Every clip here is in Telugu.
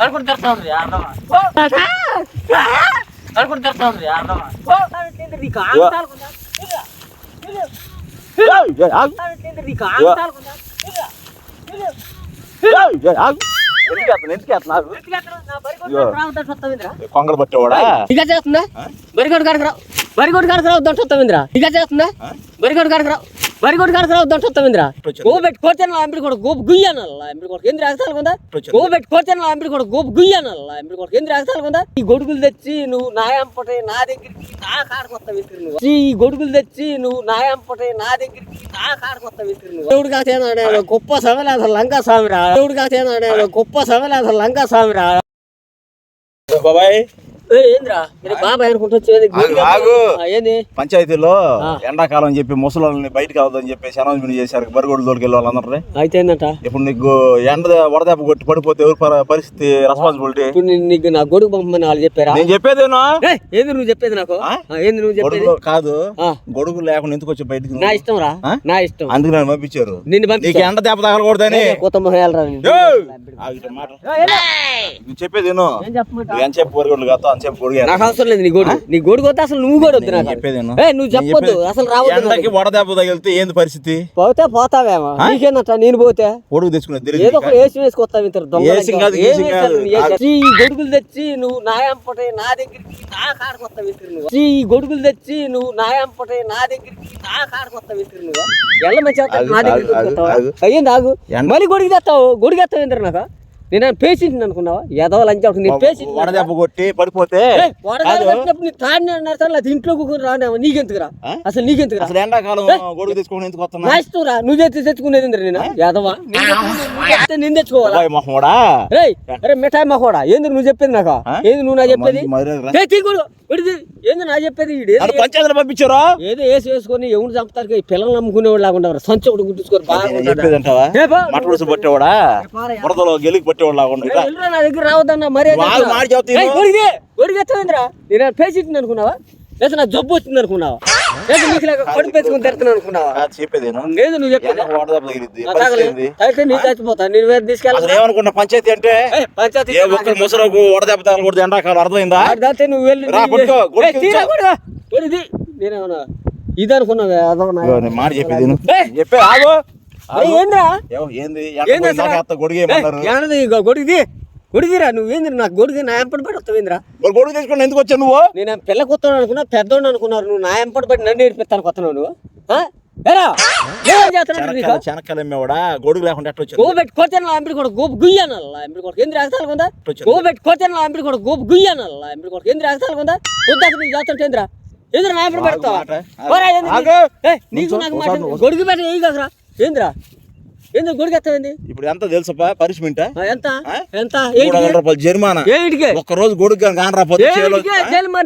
అనుకుని తెస్తా ఉంది అర్థమా అనుకుని తెస్తా ఉంది అర్థమా నీకు కొంగలు పట్టేవాడా ఇక చేస్తుందా బరిగోడు కాడకు రావు బరిగోడు కాడకు రావు దంట వస్తామింద్రా ఇక చేస్తుందా బరిగోడు కాడకు రావు కాడకు దంట వస్తామింద్రా పెట్టి కూడా గోపు గుయ్యానల్ల ఎందుకు కొందా పెట్టి గుయ్యానల్ల ఎందుకు కొందా ఈ గొడుగులు తెచ్చి నువ్వు నాయంపటే నా దగ్గరికి నా కాడకు వస్తా విసిరి నువ్వు. ఈ గొడుగులు తెచ్చి నువ్వు నాయంపటే నా దగ్గరికి నా కాడకు వస్తా విసిరి నువ్వు. దేవుడు కాసేనా గొప్ప సమలేదు లంకా స్వామిరా. దేవుడు కాసేనా గొప్ప సమలేదు లంకా స్వామిరా. బాబాయ్. పంచాయతీలో. ఎండాకాలం చెప్పి ముసలి బయటకు అవుతుందని చెప్పేసి అనౌన్స్మెంట్ చేశారు. బరిగోడు తోడుకెళ్ళి వాళ్ళందరూ అయితే ఇప్పుడు నీకు ఎండ వడదెబ్బ కొట్టి పడిపోతే ఎవరి పర- పరిస్థితి రెస్పాన్సిబిలిటీ నీకు నా గొడుగు పంపమని వాళ్ళు చెప్పారా? నేను చెప్పేదేనా? ఏయ్, ఏంది నువ్వు చెప్పేది నాకు? ఏంది నువ్వు చెప్పేది? కాదు. గొడుగు లేకుండా ఎందుకు వచ్చి బయటకు నా? ఇష్టం రా? నా ఇష్టం. అందుకు నన్ను పంపించారు. నిన్ను నీకు ఎండ దెబ్బ తగలకూడదని. కొత్త. నువ్వు చెప్పేది. ఏం ఎంతసేపు బరిగొడ్లు కాదు నాకు అవసరం లేదు నీ గొడుగు నీ గొడుగు వద్ద అసలు నువ్వు కూడా వద్దు నాకు. చెప్పేది విను. ఏ నువ్వు చెప్పొద్దు చెప్పేది- అసలు రావద్దు ఎండకి. వడదెబ్బ తగిలితే ఏంది పరిస్థితి? పోతే పోతావేమో. నీకేనట నేను పోతే? గొడుగు తెచ్చుకునే ఏదో ఒక ఏసి వేసుకొస్తావు ఇంత ఏసీ కాదు, గీసీ కాదు. ఈ గొడుగులు తెచ్చి నువ్వు నాయంపటే నా దగ్గరికి నా కాడకు వస్తా విసిరి నువ్వు. ఈ గొడుగులు తెచ్చి నువ్వు నాయంపటే నా దగ్గరికి నా కాడకు వస్తా విసిరి నువ్వు. ఎల్ల మంచి నా దగ్గరికి వస్తావా? అయ్యింది ఆగు. ఎండ- మళ్ళీ గొడుగు తెస్తావు? గొడుగు ఎత్తావు ఏంద్ర నాకు? నేను పేషెంట్ అనుకున్నావా? ఎదవ లంచ్ అవుతుంది నీ పేషెంట్ వడదెబ్బ కొట్టి పడిపోతే అది ఇంట్లో రానేమో? నీకెందుకురా? అసలు నీకెందుకురా? అసలు ఎండాకాలం గొడుగు తెచ్చుకోవడం ఎందుకు వస్తున్నా? రా. నువ్వు తెచ్చుకునేది నేను. ఎదవా నేను తెచ్చుకోవాలా? మొహమోడా రేయ్ అరే మిఠాయి మహోడా ఏంది నువ్వు చెప్పేది నాకు? ఏంది నువ్వు నా చెప్పేది? విడిది. ఏంది నా చెప్పేది పంచాయతీలో పంపించారా? ఏదో వేసి వేసుకొని ఎవరు చంపుతారు పిల్లలు నమ్ముకునేవాడు లాగా సంచి ఒకటి గుర్తుంచుకొని బాగా పట్టేవాడా. బురదలో గెలికి పట్టేవాడు లాగా నా దగ్గర రావద్దన్న మరే నేను పేషెంట్ అనుకున్నావా? లేదా నా జబ్బు వచ్చింది అనుకున్నావా? పెంచుకుని అనుకున్నావా? చెప్పేదేనా లేదు నువ్వు చెప్పేది? అయితే నీ చచ్చిపోతా నేను వేరే ఏమనుకున్నా పంచాయతీ అంటే పంచాయతీ ఏ ఒక్క ముసరకు వడదెబ్బ తగలకూడదు ఎండాకాలం అర్థమైందా? నువ్వు వెళ్ళి. నేనేమన్నా ఇది అనుకున్నావే? అదొక మాట చెప్పేది. చెప్పే ఆగు. ఏంద్రా? ఏంది? గొడుగు ఏమన్నారు గొడుగుది గొడుగుదిరా నువ్వేంద్ర నాకు గొడుగు నా ఎంపటి పడి వస్తావేంద్రా? మరి గొడుగు తెచ్చుకుని ఎందుకు వచ్చావు నువ్వు? నేను పిల్ల కొత్తాడు అనుకున్నా పెద్దోడు అనుకున్నారు నువ్వు నా ఎంపటి పడి నన్ను నేర్పిస్తాను కొత్తనావు నువ్వు అమ్మేవాడా? గొడుగు లేకుండా ఎట్లా ఎంపడి కూడా? గోపు గుయ్యానల్ల ఎంపడి కూడా ఎందుకు ఎంపడి కూడా గోపు గుయ్యానల్ల ఎంపడి కూడా? వద్దాక నీకు నా ఎంపడి పెడతావా మాట. గొడుగు పెట్టి ఏంద్రా? ఏంద్ర గొడుగు ఎత్తవేంది ఇప్పుడు ఎంత తెలుసప్పా పనిష్మెంట్? ఎంత? ఎంత? మూడు వందల రూపాయలు జరిమానా? ఏడికే? ఒక్క రోజు గొడుగు కానీ కాని రాకపోతే చేలో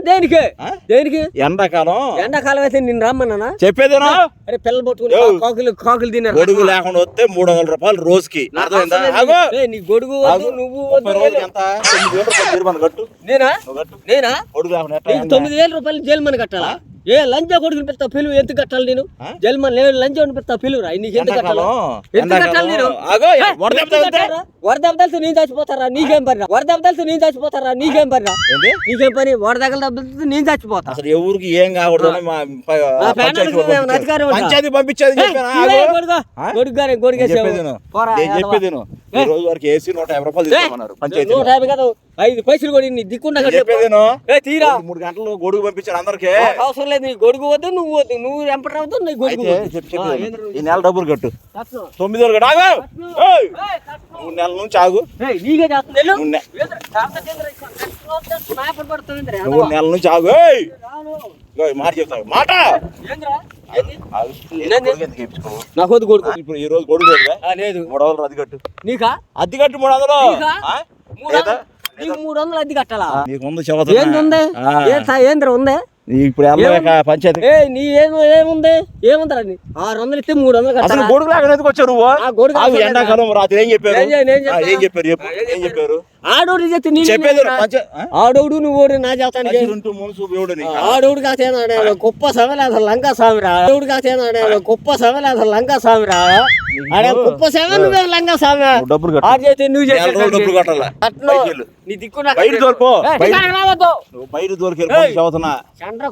దేనికే? దేనికి? ఎండాకాలం. ఎండాకాలం అయితే నిన్ను రమ్మన్నానా? చెప్పేదేనా అరే పిల్లలు పట్టుకుని. కాకులు కాకులు తిన్నారు? గొడుగు లేకుండా వస్తే మూడు వందల రూపాయలు రోజుకి. నీ గొడుగు. నువ్వు తొమ్మిది వేల రూపాయలు జరిమానా కట్టు. నేనా? నేనా? గొడుగు లేకుండా తొమ్మిది వేల రూపాయలు జైలు మన కట్టాలా? ఏ లంచా కొడుకుని పెడతావు పిలువు ఎంత కట్టాలి నేను? ఆ? జైలు మన లేదు లంచా పెడతావు పిలువురా నీకు ఎంత కట్టాలి? ఎంత కట్టాలి నేను? కట్టాలా? వరదెబ్బతలతో నేను చచ్చిపోతారా? నీకేం పని వరదెబ్బతలతో నేను చచ్చిపోతారా? నీకేం పని నీకేం పని? వరదగల దెబ్బతలతో నేను చచ్చిపోతా. అసలు ఎవరికి ఏం? పంచాయతీ పంపించేది. ఆ? గొడుగు గారే, వేసావు. చెప్పేది ఈ రోజు వరకు ఏసీ నూట యాభై రూపాయలు తీసుకున్నారు పంచాయతీ నూట యాభై కదా ఐదు పైసలు కూడా నీ దిక్కుండా తీరా. మూడు గంటలు గొడుగు పంపించారు అందరికి. అవసరం లేదు నీ గొడుగు వద్దు నువ్వు వద్దు నువ్వు ఎంపటి రావద్దు నీ గొడుగు వద్దు. ఈ నెల డబ్బులు కట్టు. తొమ్మిది కట్టు. ఆగు. మూడు నెలల నుంచి ఆగు. నీకే చేస్తుంది. మూడు. నెలల నుంచి ఆగు. మాట చెప్తాను మాట! నాకు వద్దు గొడుగు ఇప్పుడు ఈ రోజు? ఆ, లేదు. మూడు వందలు అది కట్టు. నీకా? అద్దె కట్టు మూడు వందలు నీకా? ఆ? మూడు? వందలు- అద్దె కట్టాలా? నీకు ముందు. ఏంది ఉంది? ఏంద్ర ఉందే? ఇప్పుడు పంచాయతీ ఏ నీ ఏం ఏముంది? ఏముందిరా నీ? ఆరు వందలు ఇస్తే మూడు వందలు అసలు కట్టాలా గొడుగు లేకుండా ఎందుకు వచ్చావు నువ్వు? ఎండాకాలం రాత్రి ఏం చెప్పారు? ఏం? చెప్పారు? ఏం చెప్పారు? ఆడోడు ఆ? ఆడోడు నువ్వు నా చేస్తానికి కసిరుంటూ మునుసు దేవుడు నీకు. ఆడోడు కాసేనా గొప్ప సమలేదు లంకా స్వామిరా. ఆడోడు కాసేనా గొప్ప సమలేదు లంకా స్వామిరా. ఆడ గొప్ప సేవ నువ్వే లంకా స్వామి డబ్బులు. ఆడు చేస్తే నువ్వు డబ్బులు కట్టాలా? నీ దిక్కు బయట బయట- చదువుతున్నా. నిద్ర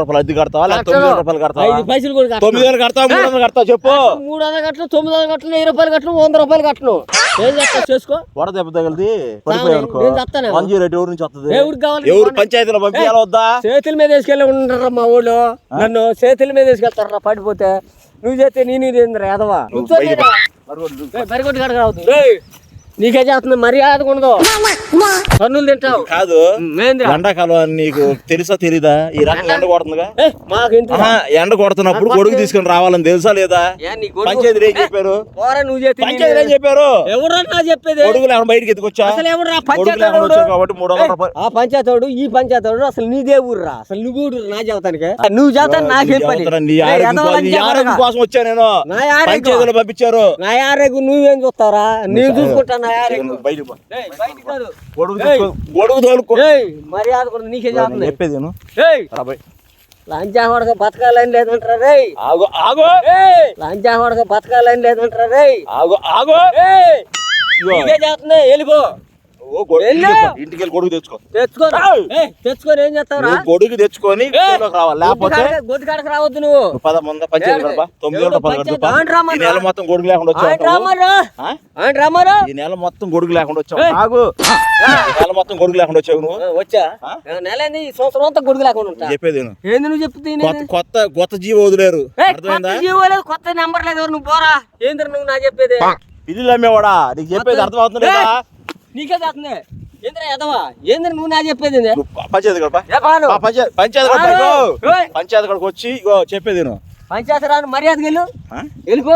రూపాయలు అద్దె కడతావా? లేదా తొమ్మిది వందల రూపాయలు కడతావా? ఐదు పైసలు కూడా కట్టను. తొమ్మిది వేలు కడతావా? మూడు వందలు కడతావా చెప్పు. మూడు వందలు కట్టను తొమ్మిది వందలు కట్టను వెయ్యి రూపాయలు కట్టను వంద రూపాయలు కట్టను. ఏం చేస్తా చేసుకో. వడ దెబ్బ తగిలిది పడిపోయావు అనుకో. నేను చస్తానేమో. వన్ జీరో ఎయిట్ ఎవరి నుంచి వస్తుంది ఎవరికి కావాలి ఎవరు పంచాయతీలో పంపించాలా వద్దా? చేతుల మీద వేసుకెళ్ళి ఉండరా మా ఊళ్ళో. నన్ను చేతుల మీద వేసుకెళ్తారా పడిపోతే. నువ్వు చేస్తే నేను ఏంద్ర ఎదవా? నువ్వు బయట పో. కడక నీకే చేస్తుంది? మర్యాద ఉండదు. పన్నులు తింటావు. కాదు. మేంద్రా ఎండాకాలం నీకు తెలుసా తెలీదా? ఈ రకంగా ఎండ? కొడుతుందిగా? ఎండ కొడుతున్నప్పుడు గొడుగు తీసుకొని రావాలని తెలుసా లేదా? ఏ, నీ గొడుగు- పంచాయతీలు ఏం చెప్పారు? పంచాయతీలు ఏం చెప్పారు? ఎవరన్నా చెప్పేది? గొడుగులు ఏమైనా బయటకి ఎత్తుకొచ్చా? అసలు ఎవరు పంచాయతీ కాబట్టి మూడు వందల ఆ పంచాయతోడు ఈ పంచాయతోడు అసలు నీదే ఊర్రా? అసలు నువ్వు నా చెబుతానికి నువ్వు చెబుతాను నాకేం పని? నీ ఆరోగ్యం కోసం- ఆరోగ్యం కొడకా. వచ్చా నేను? నా ఆరోగ్యం. పంచాయతీలో పంపించారు. నా యారేగు నువ్వేం చూస్తారా నేను చూసుకుంటా చెప్పేది విను. ఏయ్. రా బయ్. లంచా హోడక బతకాలని లేదంటారా రేయ్ ఆగు ఆగు. ఏయ్. లంచా హోడక బతకాలని లేదంటారా రేయ్ ఆగు ఆగు. నీకే చేస్తుంది వెళ్ళిపో. ఇంటికి వెళ్ళి గొడుగు తెచ్చుకో. తెచ్చుకో తెచ్చుకొని ఏం చేస్తావురా? నువ్వు గొడుగు తెచ్చుకొని ఊళ్ళోకి రావాలి. లేకపోతే గొడ్డు కాడకు రావద్దు నువ్వు. నువ్వు పద ముంద పంచాయతీ కడప తొమ్మిది ఈ నెల మొత్తం గొడుగు లేకుండా వచ్చావు రామారా ఈ నెల మొత్తం గొడుగు లేకుండా వచ్చావు. నెల మొత్తం గొడుగు లేకుండా వచ్చావు నువ్వు? వచ్చా? నెల? ఈ సంవత్సరం అంతా గొడుగు లేకుండా ఉంటా? చెప్పేది. ఏంది నువ్వు చెప్తే కొత్త కొత్త జీవో వదిలేరు. కొత్త జీవో లేదు కొత్త నెంబర్ లేదు నువ్వు పోరా. ఏంద్ర నువ్వు నా చెప్పేది? పిల్లులు అమ్మేవాడా నీకు చెప్పేది అర్థమవుతుంది? నీకే చేస్తుంది. ఏంద్ర ఎదవా ఏంద్ర నువ్వు నా చెప్పేది పంచాయతీ పంచాయతీ పంచాయతీ కడకు వచ్చి చెప్పేది పంచాయతీ రాను మర్యాదకి వెళ్ళు. వెళ్ళిపో.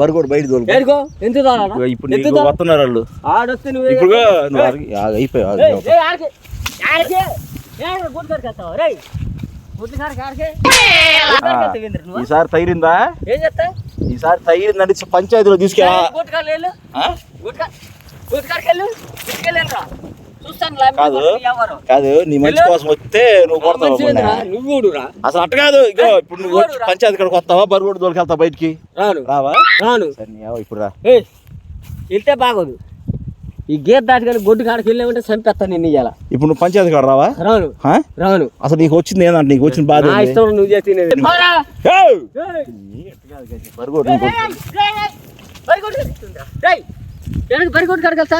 బరిగోడు బయట తోలు. వెళ్ళిపో ఎంత దూరాలా? ఇప్పుడు? వస్తున్నారు వాళ్ళు. ఆడొస్తే నువ్వు ఇప్పుడు అయిపోయావు చెప్తా. ఈసారి తగిలిందా? ఏం చేస్తా ఈసారి తగిలిందంటే పంచాయతీలో తీసుకెళ్ళా కాదు నీ మంచి కోసం వస్తే నువ్వు కొడతావు అసలు అట్ట కాదు ఇగో ఇప్పుడు నువ్వు పంచాయతీ కడకు వస్తావా? బరిగోడు దోలికెళ్తావు బయటికి? రాను. రావా? రాను. సరే ఇప్పుడు రా. వెళ్తే బాగోదు. ఈ గేట్ దాటుకొని గొడ్డు కాడికి వెళ్ళామంటే చంపేస్తాను నిన్ను ఇయ్యాల. ఇప్పుడు నువ్వు పంచాయతీ కాడ రావా? రాను? రాను. అసలు నీకు వచ్చింది ఏందంటే? నీకు వచ్చిన బాధ? ఇష్టం నువ్వు చేసి ఎక్కడికి బరిగొడ్డు కాడికి వెళ్తా?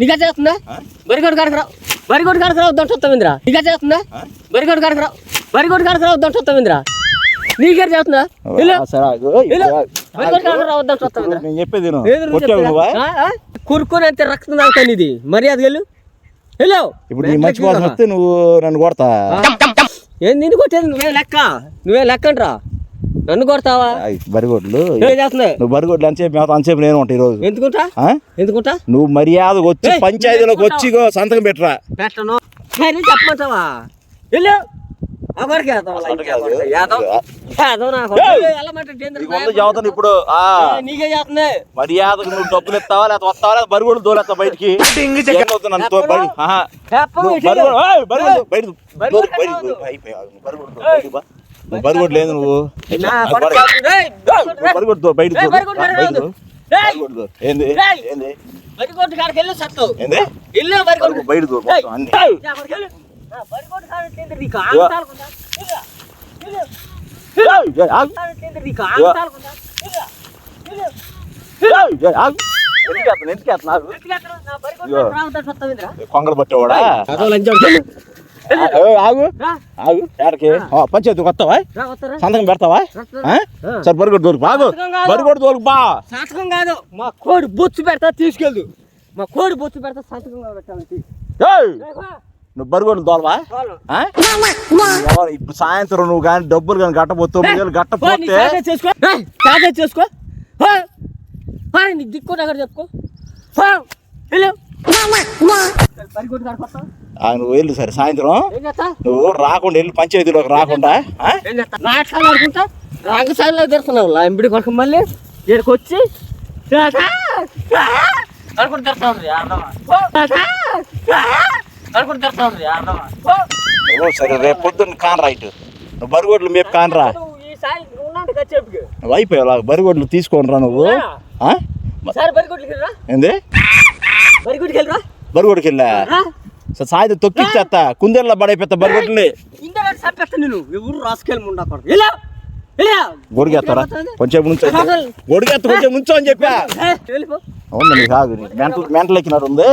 నీకా చేస్తుందా? ఆ? బరిగొడ్డు కాడికి రావు బరిగొడ్డు కాడికి రావు దంట వస్తామింద్రా నీకా చేస్తుందా? ఆ? బరిగొడ్డు కాడికి రావు బరిగొడ్డు కాడికి రావు దంట వస్తామింద్రా నీకే చేస్తుందా. ఏది? కురుకుని అంతే రక్తం తాగుతాను ఇది. మర్యాద వెళ్ళు. వెళ్ళు. ఇప్పుడు నీ మంచి కోసం వస్తే నువ్వు నన్ను కొడతా. ఏం నిన్ను కొట్టేది నువ్వే లెక్క? నువ్వే లెక్క అంటరా? నన్ను కొడతావా? బరిగోడ్లు. నువ్వు బరిగోడ్లు అంతసేపు మేత అంతసేపు నేను ఉంటా ఈరోజు. ఎందుకుంటా? ఎందుకుంటా? నువ్వు మర్యాద వచ్చి పంచాయతీలోకి వచ్చి సంతకం పెట్టరా. పెట్టను. చెప్పమంటావా? వెళ్ళు. ఇప్పుడు. మర్యాదకు నువ్వు డబ్బులు ఇస్తావా లేకపోతే వస్తావా లేదా బరిగోడు దోలేస్తా బయటికి. చెప్పు, బయట నువ్వు బరిగోడు దోలు, బయటికి బా. నువ్వు. బరిగోడు లేదు నువ్వు నా అది కొడుకు బరి- కాదు. ఏయ్, నువ్వు బరిగోడు దోలు, బయట బయట. ఏంది. ఏంది కాడికి వెళ్ళు సత్తు. ఏంది? ఇల్లు ఏయ్, మొత్తం అన్ని. నా కొడుకు నీకు నీకు? కొంగలు పట్టేవాడా? ఆగు. ఆగు ఎక్కడికి పంచాయతీ వస్తావా? సంతకం పెడతావా. సరే బరిగొడు దోలు బాగు. బరిగొడు దోలు బా. సంతకం కాదు. మా కోడి బొచ్చు పెడతా తీసుకెళ్దు మా కోడి బొచ్చు పెడతా సంతకం ఏయ్, నువ్వు బరిగొడు దోలవా? ఇప్పుడు సాయంత్రం నువ్వు కానీ డబ్బులు కానీ గట్టపోతే తొమ్మిది వేలు గట్టపోతే చేసుకో. చేసుకో. పో. పో, నీ దిక్కు దగ్గర చెప్పుకో. పో, వెళ్ళు. పరిగొట్టు కాడికి ఆ, నువ్వు వెళ్ళు సరే సాయంత్రం. నువ్వు రాకుండా వెళ్ళి పంచాయతీలోకి రాకుండా రంగశాలలో తెరుతున్నావు లాంబిడి కొరకు మళ్ళీ ఇక్కడికి వచ్చి సరే రేపు పొద్దున్న కాన్ రైట్ నువ్వు బరిగొడ్లు మేపు కానరా. నువ్వు అయిపోయావు బరిగొడ్లు తీసుకొని రా నువ్వు ఏంది? బరిగొడ్డుకి వెళ్ళా సాయంత్రం తొక్కిచ్చేస్తా కుందేళ్ళ బడైపోతా గొడిగేస్తారా కొంచెం నుంచో గొడిగేస్తా కొంచెం నుంచో అని చెప్పా. అవును మెంటల్ మెంటల్ ఎక్కినారు ఉంది